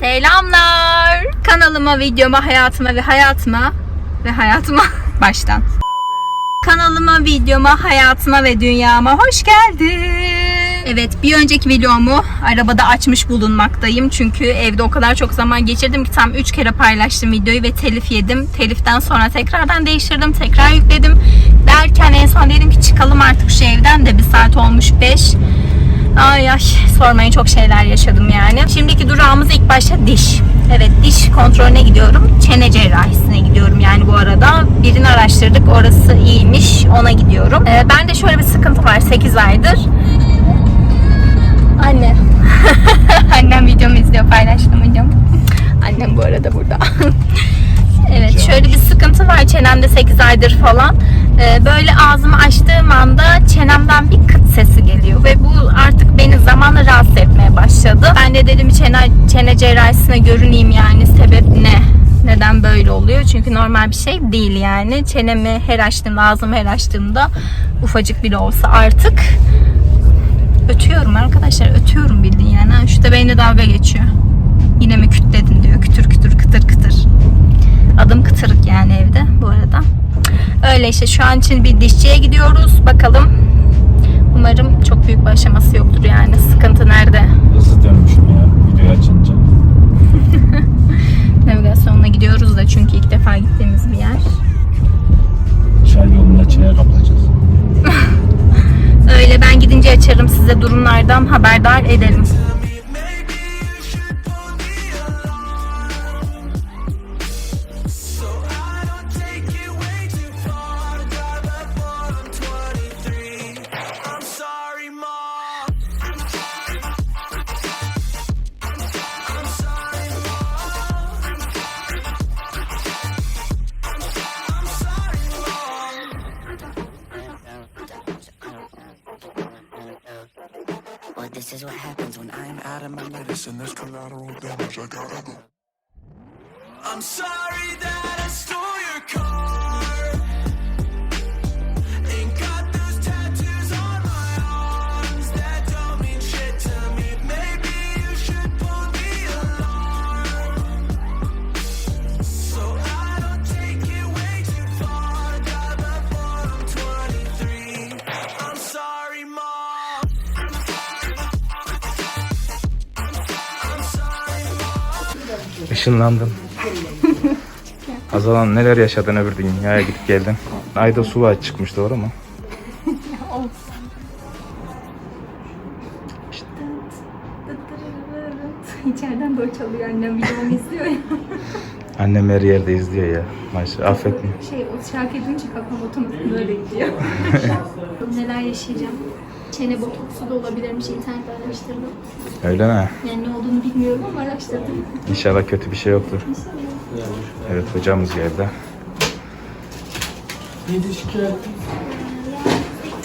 Selamlar. Kanalıma, videoma, hayatıma ve hayatıma ve hayatıma baştan. Kanalıma, videoma, hayatıma ve dünyama hoş geldin. Evet, bir önceki videomu arabada açmış bulunmaktayım. Çünkü evde o kadar çok zaman geçirdim ki tam 3 kere paylaştım videoyu ve telif yedim. Teliften sonra tekrardan değiştirdim, tekrar yükledim. Derken en son dedim ki çıkalım artık şu evden de bir saat olmuş 5. Ay ay sormayın çok şeyler yaşadım yani. Şimdiki durağımız ilk başta diş. Evet diş kontrolüne gidiyorum. Çene cerrahisine gidiyorum yani bu arada. Birini araştırdık orası iyiymiş ona gidiyorum. Ee, ben de şöyle bir sıkıntı var 8 aydır. Anne. Annem videomu izliyor paylaştım. Annem bu arada burada. Evet şöyle bir sıkıntı var çenemde 8 aydır falan. Ee, böyle ağzımı açtığım anda çenemden bir kıt sesi geliyor ve bu artık beni zamanla rahatsız etmeye başladı. Ben de dedim çene, çene cerrahisine görüneyim yani sebep ne? Neden böyle oluyor? Çünkü normal bir şey değil yani. Çenemi her açtığımda, ağzımı her açtığımda ufacık bile olsa artık ötüyorum arkadaşlar. Ötüyorum bildiğin yani. Şu da benimle dalga geçiyor. Yine mi kütledin diyor. Kütür kütür kıtır kıtır. Adım kıtırık yani evde bu arada. Öyle işte şu an için bir dişçiye gidiyoruz. Bakalım. This is what happens when I'm out of my medicine. There's collateral damage. I gotta go. I'm sorry that I stole your car. Mom. Işınlandım. Azalan neler yaşadın öbür dünyaya gidip geldin. Ayda su var çıkmış doğru mu? İçeriden de o çalıyor annem videomu izliyor ya. Annem her yerde izliyor ya. Maşallah affetme. Şey o şarkı edince kafam otomatik böyle gidiyor. Neler yaşayacağım. Çene botoksu da olabilirmiş internette araştırdım. Öyle mi? Yani olduğunu bilmiyorum ama araştırdım. İnşallah kötü bir şey yoktur. Evet hocamız geldi. Yani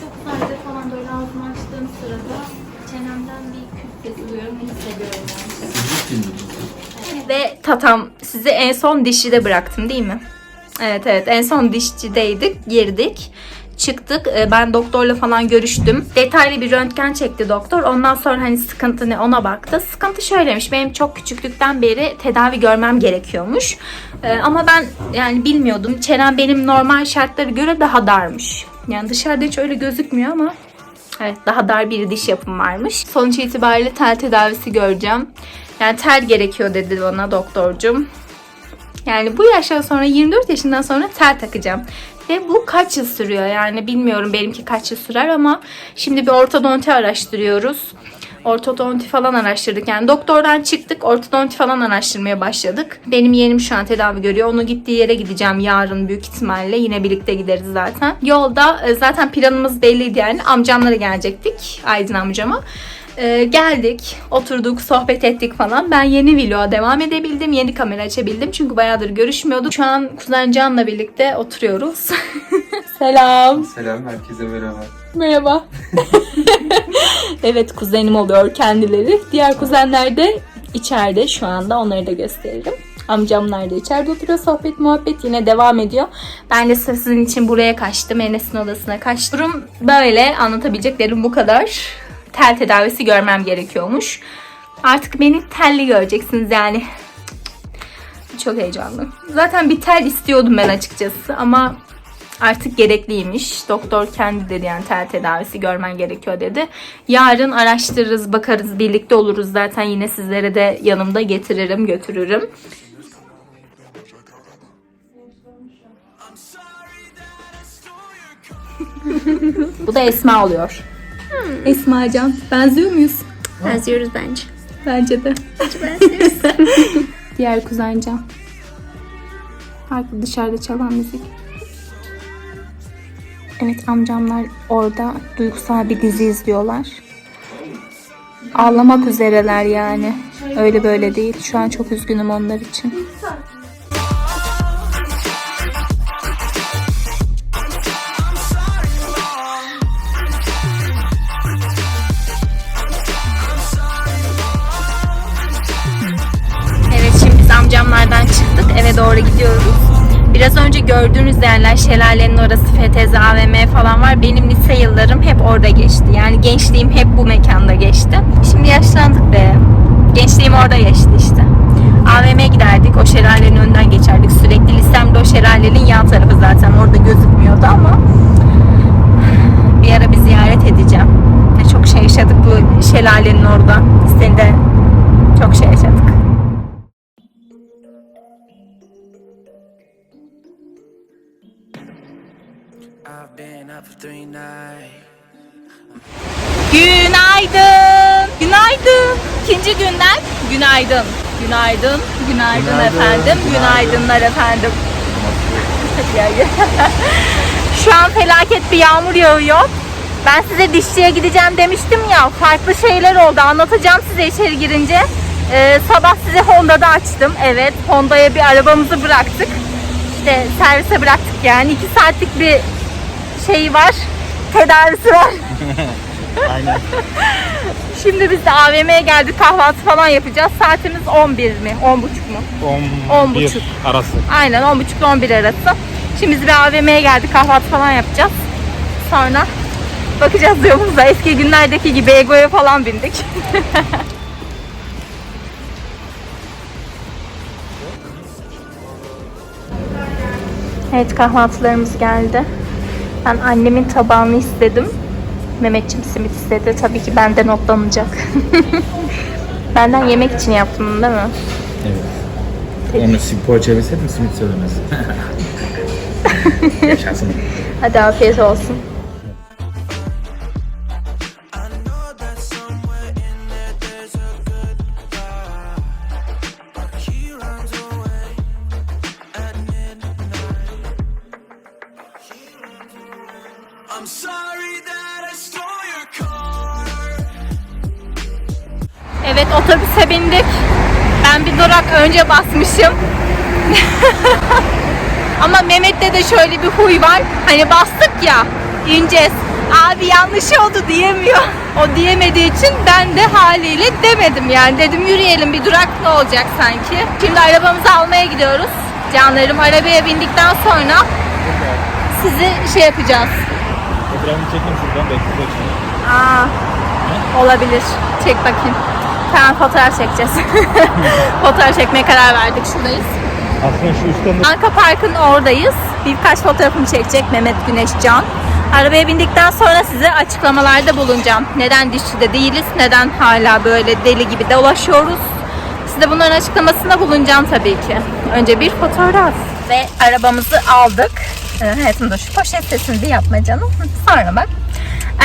çok sade falan böyle ağzımı açtığım sırada çenemden bir küt sesi duyuyorum ve hissediyorum yani. Ve tatam sizi en son dişçide bıraktım değil mi? Evet evet en son dişçideydik girdik. Çıktık. Ee, Ben doktorla falan görüştüm. Detaylı bir röntgen çekti doktor. Ondan sonra hani sıkıntı ne ona baktı. Sıkıntı şöyleymiş. Benim çok küçüklükten beri tedavi görmem gerekiyormuş. Ee, Ama ben yani bilmiyordum. Çenem benim normal şartlara göre daha darmış. Yani dışarıda hiç öyle gözükmüyor ama Evet daha dar bir diş yapım varmış. Sonuç itibariyle tel tedavisi göreceğim. Yani tel gerekiyor dedi bana doktorcum. Yani bu yaştan sonra 24 yaşından sonra tel takacağım. Ve bu kaç yıl sürüyor yani bilmiyorum benimki kaç yıl sürer ama şimdi bir ortodonti araştırıyoruz. Ortodonti falan araştırdık. Yani doktordan çıktık ortodonti falan araştırmaya başladık. Benim yeğenim şu an tedavi görüyor. Onu gittiği yere gideceğim yarın büyük ihtimalle. Yine birlikte gideriz zaten. Yolda e, zaten planımız belliydi yani. Amcamlara gelecektik. Aydın amcama. Ee, geldik, oturduk, sohbet ettik falan. Ben yeni vloga devam edebildim. Yeni kamera açabildim. Çünkü bayağıdır görüşmüyorduk. Şu an kuzen Can'la birlikte oturuyoruz. Selam. Selam herkese merhaba. Merhaba. evet kuzenim oluyor kendileri. Diğer kuzenler de içeride şu anda. Onları da gösteririm. Amcamlar da içeride oturuyor. Sohbet muhabbet yine devam ediyor. Ben de sırf sizin için buraya kaçtım. Enes'in odasına kaçtım. Durum böyle. Anlatabileceklerim bu kadar. Tel tedavisi görmem gerekiyormuş. Artık beni telli göreceksiniz yani. Çok heyecanlı. Zaten bir tel istiyordum ben açıkçası ama artık gerekliymiş. Doktor kendi dedi yani tel tedavisi görmen gerekiyor dedi. Yarın araştırırız, bakarız, birlikte oluruz. Zaten yine sizlere de yanımda getiririm, götürürüm. Bu da Esma oluyor. Esma Can. Benziyor muyuz? Benziyoruz bence. Bence de. Diğer kuzen Can. Arka dışarıda çalan müzik. Evet amcamlar orada duygusal bir dizi izliyorlar. Ağlamak üzereler yani. Öyle böyle değil. Şu an çok üzgünüm onlar için. Amcamlardan çıktık. Eve doğru gidiyoruz. Biraz önce gördüğünüz yerler şelalenin orası FTZ AVM falan var. Benim lise yıllarım hep orada geçti. Yani gençliğim hep bu mekanda geçti. Şimdi yaşlandık be. Gençliğim orada geçti işte. AVM'ye giderdik. O şelalenin önünden geçerdik. Sürekli lisemde o şelalenin yan tarafı zaten. Orada gözükmüyordu ama bir ara bir ziyaret edeceğim. Çok şey yaşadık bu şelalenin orada. Seni de çok şey yaşadık. Günaydın. Günaydın. İkinci günden günaydın. Günaydın. Günaydın, efendim. Günaydınlar efendim. Şu an felaket bir yağmur yağıyor. Ben size dişçiye gideceğim demiştim ya. Farklı şeyler oldu. Anlatacağım size içeri girince. Ee, sabah size Honda'da açtım. Evet. Honda'ya bir arabamızı bıraktık. İşte servise bıraktık yani. iki saatlik bir şey var. Tedavisi var. Şimdi biz de AVM'ye geldik kahvaltı falan yapacağız. Saatimiz 11 mi? 10 buçuk mu? 10 buçuk. arası. Aynen 10 buçuk 11 arası. Şimdi biz bir AVM'ye geldik kahvaltı falan yapacağız. Sonra bakacağız yolumuza. Eski günlerdeki gibi Ego'ya falan bindik. evet kahvaltılarımız geldi. Ben annemin tabağını istedim. Mehmetçim simit istedi. Tabii ki benden otlanacak. Benden yemek için yaptım bunu, değil mi? Evet. Onu poğaça yemeseydim simit söylemez. Yaşasın. Hadi afiyet olsun. Evet otobüse bindik. Ben bir durak önce basmışım. Ama Mehmet'te de şöyle bir huy var. Hani bastık ya ineceğiz. Abi yanlış oldu diyemiyor. O diyemediği için ben de haliyle demedim yani. Dedim yürüyelim bir durak ne olacak sanki. Şimdi arabamızı almaya gidiyoruz. Canlarım arabaya bindikten sonra sizi şey yapacağız. Fotoğrafını çekin şuradan bekle Aa, olabilir. Çek bakayım. Tamam fotoğraf çekeceğiz. fotoğraf çekmeye karar verdik. Şuradayız. Aslında şu üstten de Anka Park'ın oradayız. Birkaç fotoğrafımı çekecek Mehmet Güneş Can. Arabaya bindikten sonra size açıklamalarda bulunacağım. Neden dişçide değiliz, neden hala böyle deli gibi dolaşıyoruz. Size bunların açıklamasında bulunacağım tabii ki. Önce bir fotoğraf. Ve arabamızı aldık. Ee, Hayatımda şu poşet sesini yapma canım. Sonra bak.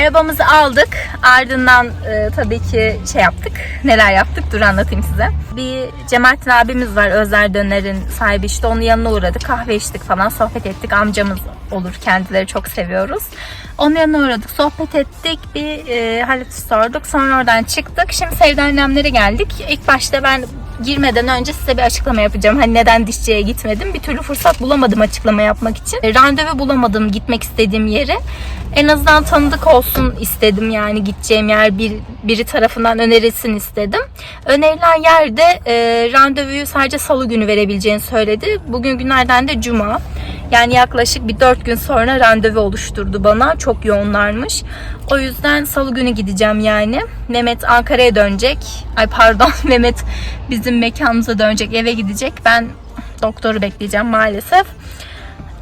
Arabamızı aldık. Ardından e, tabii ki şey yaptık. Neler yaptık? Dur anlatayım size. Bir Cemalettin abimiz var. Özer Döner'in sahibi. işte onun yanına uğradık. Kahve içtik falan. Sohbet ettik. Amcamız olur. Kendileri çok seviyoruz. Onun yanına uğradık. Sohbet ettik. Bir e, haleti sorduk. Sonra oradan çıktık. Şimdi Sevda annemlere geldik. İlk başta ben girmeden önce size bir açıklama yapacağım. Hani neden dişçiye gitmedim? Bir türlü fırsat bulamadım açıklama yapmak için. E, Randevu bulamadım gitmek istediğim yeri. En azından tanıdık olsun istedim yani gideceğim yer bir, biri tarafından önerilsin istedim. Önerilen yerde e, randevuyu sadece salı günü verebileceğini söyledi. Bugün günlerden de cuma. Yani yaklaşık bir 4 gün sonra randevu oluşturdu bana. Çok yoğunlarmış. O yüzden salı günü gideceğim yani. Mehmet Ankara'ya dönecek. Ay pardon Mehmet bizim mekanımıza dönecek. Eve gidecek. Ben doktoru bekleyeceğim maalesef.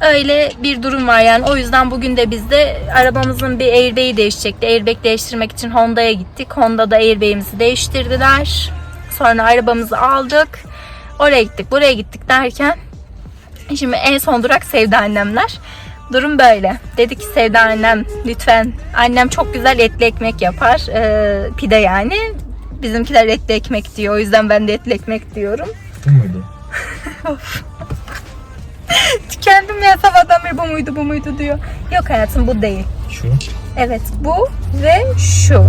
Öyle bir durum var yani. O yüzden bugün de biz de arabamızın bir airbag'i değişecekti. Airbag değiştirmek için Honda'ya gittik. Honda'da airbag'imizi değiştirdiler. Sonra arabamızı aldık. Oraya gittik, buraya gittik derken şimdi en son durak Sevda annemler. Durum böyle. Dedi ki Sevda annem lütfen. Annem çok güzel etli ekmek yapar. Ee, pide yani. Bizimkiler etli ekmek diyor. O yüzden ben de etli ekmek diyorum. Bu muydu? Tükendim ya sabahtan beri bu muydu bu muydu diyor. Yok hayatım bu değil. Şu. Evet bu ve şu.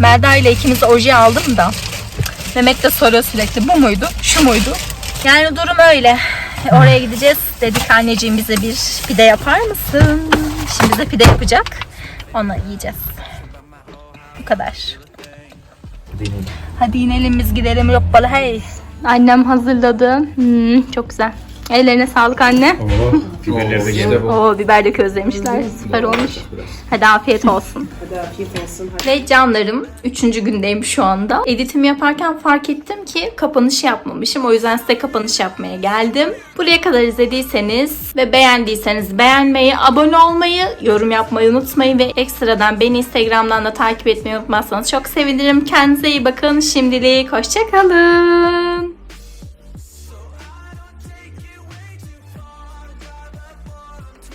Merda ile ikimiz oje aldım da. Mehmet de soruyor sürekli bu muydu şu muydu? Yani durum öyle. Oraya gideceğiz. Dedik anneciğim bize bir pide yapar mısın? Şimdi bize pide yapacak. Onu yiyeceğiz. Bu kadar. Deneyelim. Hadi inelim biz gidelim yok bala hey. Annem hazırladı. Hmm, çok güzel. Ellerine sağlık anne. Oo, biberleri de geldi. Oo biber de közlemişler. Süper olmuş. Hadi afiyet olsun. Ve canlarım 3. gündeyim şu anda. Editimi yaparken fark ettim ki kapanış yapmamışım. O yüzden size kapanış yapmaya geldim. Buraya kadar izlediyseniz ve beğendiyseniz beğenmeyi, abone olmayı, yorum yapmayı unutmayın ve ekstradan beni Instagram'dan da takip etmeyi unutmazsanız çok sevinirim. Kendinize iyi bakın. Şimdilik hoşçakalın.